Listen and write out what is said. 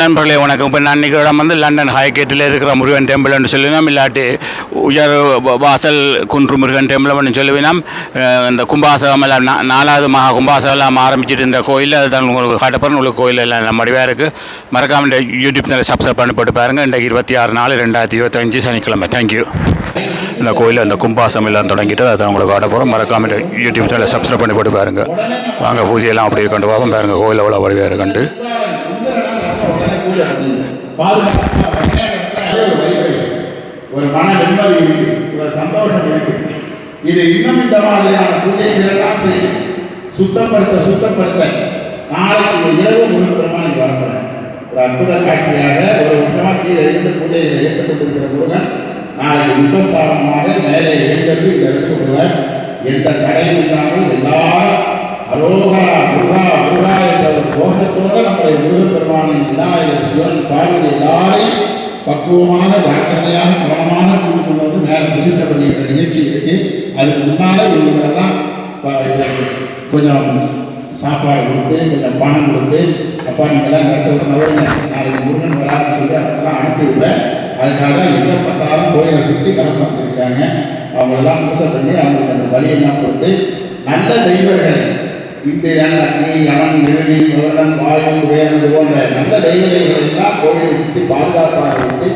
நண்பர்களே வணக்கம். இப்போ நான் இன்றைக்கி இடம் வந்து லண்டன் ஹைகேட்டில் இருக்கிற முருகன் டெம்பிள்னு சொல்லினோம். இல்லாட்டி உயர் வாசல் குன்று முருகன் டெம்பிள்னு சொல்லுவினோம் இந்த கும்பாசகம் எல்லாம் நாலாவது மகா கும்பாசகம் எல்லாம் ஆரம்பிச்சுட்டு இந்த கோயில் அதுதான் உங்களுக்கு காட்டப்போகிறேன் உங்களுக்கு கோயில் எல்லாம் நம்ம இருக்குது மறக்காம இந்த யூடியூப் சேனல் சப்ஸ்கிரைப் பண்ணி போட்டு பாருங்கள் இன்றைக்கு இருபத்தி ஆறு நாலு ரெண்டாயிரத்தி இருபத்தஞ்சு சனிக்கிழமை. தேங்க்யூ இந்த கோயில் அந்த கும்பாசம் எல்லாம் தொடங்கிட்டு அதை உங்களுக்கு காட்ட போகிறோம் மறக்காம யூடியூப் சேனலை சப்ஸ்கிரைப் பண்ணி போட்டு பாருங்கள் வாங்க பூஜையெல்லாம் அப்படி இருக்கண்டு பார்ப்போம் பாருங்கள் கோயில் எவ்வளோ வடிவாக இருக்குன்ட்டு ஒரு மன நிம்மதி இருக்கு. ஒரு சந்தோஷம் இருக்கு. இது இன்னும் இந்த மாதிரியான பூஜைகளெல்லாம் செய்து சுத்தப்படுத்த சுத்தப்படுத்த நாளைக்கு இரவு முழுவதுமா நீ வரப்பட ஒரு அற்புத காட்சியாக ஒரு வருஷமாக கீழே இருந்து பூஜையில் ஏற்றுக்கொண்டிருக்கிற முருகன் நாளைக்கு விபஸ்தாபமாக மேலே எழுந்தது இந்த இடத்துக்கு எந்த தடையும் இல்லாமல் எல்லாரும் பக்குவத்தோடு நம்முடைய முருகப்பெருமானை விநாயகர் சிவன் பார்வதி எல்லாரையும் பக்குவமாக ஜாக்கிரதையாக கவனமாக தூக்கி கொண்டு வந்து மேலே பிரதிஷ்டை பண்ணிக்கிற நிகழ்ச்சி இருக்கு. அதுக்கு முன்னால் இவங்களெல்லாம் ப- இது கொஞ்சம் சாப்பாடு கொடுத்து கொஞ்சம் பணம் கொடுத்து அப்பா நீங்கள்லாம் இந்த இடத்துல விட்டு நாளைக்கு முருகன் வரான்னு சொல்லி அதெல்லாம் அனுப்பி விடுறேன் அதுக்காக எங்கே பார்த்தாலும் கோயிலை சுற்றி கிளம்பிருக்காங்க அவங்களெல்லாம் பூசை பண்ணி அவங்களுக்கு அந்த வழியெல்லாம் கொடுத்து நல்ல தெய்வங்களை இந்திரன் அக்னி யமன் மிருதி வருடன் வாயு உயர்ந்தது போன்ற நல்ல தெய்வங்களை எல்லாம் கோயிலை சுற்றி பாதுகாப்பாக வைத்து